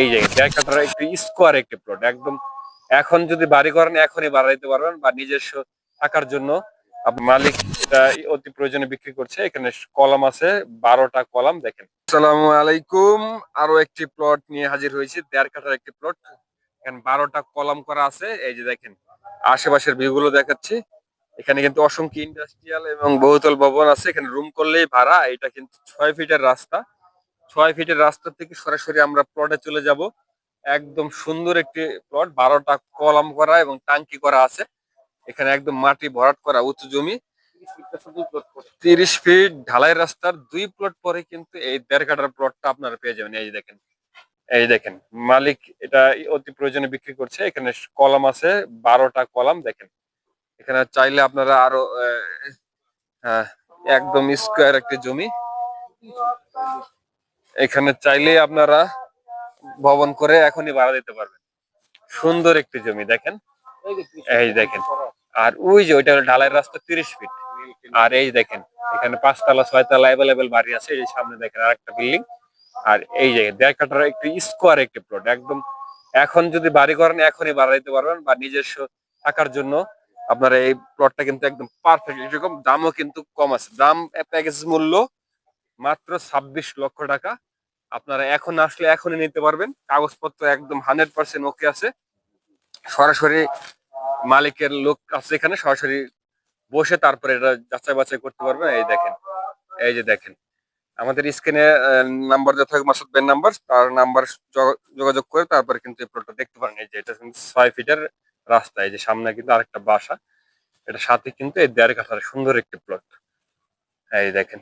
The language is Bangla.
এই যে কাঠার একটি স্কোয়ার একটি প্লট একদম এখন যদি বাড়ি করেন, এখনই বাড়াইতে পারবেন বা নিজস্ব থাকার জন্য। মালিক অতি প্রয়োজনে বিক্রি করছে, এখানে কলাম আছে, বারোটা কলাম দেখেন। আসসালামু আলাইকুম। আরও একটি প্লট নিয়ে হাজির হয়েছি, দেড় কাঠার একটি প্লট এখানে বারোটা কলাম করা আছে, এই যে দেখেন, আশেপাশের ভিউ গুলো দেখাচ্ছি। এখানে কিন্তু অসংখ্য ইন্ডাস্ট্রিয়াল এবং বহুতল ভবন আছে, এখানে রুম করলেই ভাড়া, এটা কিন্তু ছয় ফিটের রাস্তা। ছয় ফিটের রাস্তা থেকে সরাসরি আমরা প্লটে চলে যাব। একদম সুন্দর একটি প্লট বারোটা কলম করা এবং টাঙ্কি করা আছে। এখানে একদম মাটি ভরাট করা উঁচু জমি। তিরিশ ফিট ঢালাই রাস্তার দুই প্লট পরে কিন্তু এই দেড় কাটার প্লটটা আপনারা পেয়ে যাবেন। এই দেখেন এই দেখেন মালিক এটা অতি প্রয়োজনে বিক্রি করছে। এখানে কলম আছে বারোটা কলম দেখেন। এখানে চাইলে আপনারা আরও হ্যাঁ, একদম স্কোয়ার একটি জমি। এখানে চাইলে আপনারা ভবন করে এখনই ভাড়া দিতে পারবেন। সুন্দর একটি জমি, দেখেন? এই দেখেন। আর ওই যে, ওইটা ঢালাই রাস্তা তিরিশ ফিট। আর এই দেখেন, এখানে পাঁচতলা, ছয়তলা অ্যাভেলেবেল বাড়ি আছে। এই সামনে দেখেন আর একটা বিল্ডিং আর এই যে দেড় কাঠার একটি স্কোয়ার একটি প্লট একদম এখন যদি বাড়ি করেন, এখনই ভাড়া দিতে পারবেন বা নিজস্ব থাকার জন্য আপনারা এই প্লটটা কিন্তু একদম পারফেক্ট এরকম দামও কিন্তু কম আছে। দাম প্যাকেজ মূল্য মাত্র ছাব্বিশ লক্ষ টাকা। আপনারা এখন আসলে এখনই নিতে পারবেন। কাগজপত্র একদম হান্ড্রেড পার্সেন্ট ওকে আছে। সরাসরি মালিকের লোক আছে এখানে, সরাসরি বসে তারপরে এটা যাচাই বাছাই করতে পারবেন। এই দেখেন, এই যে দেখেন। আমাদের স্ক্রিনে নাম্বার দেওয়া থাকবে, মাসুদ বেন নাম্বার তার নাম্বার যোগাযোগ করে তারপরে কিন্তু এই প্লটটা দেখতে পারেন। এই যে এটা কিন্তু ছয় ফিটের রাস্তা, এই যে সামনে কিন্তু আরেকটা বাসা। এটা সাথে কিন্তু এই দেড় কাঠার সুন্দর একটি প্লট এই দেখেন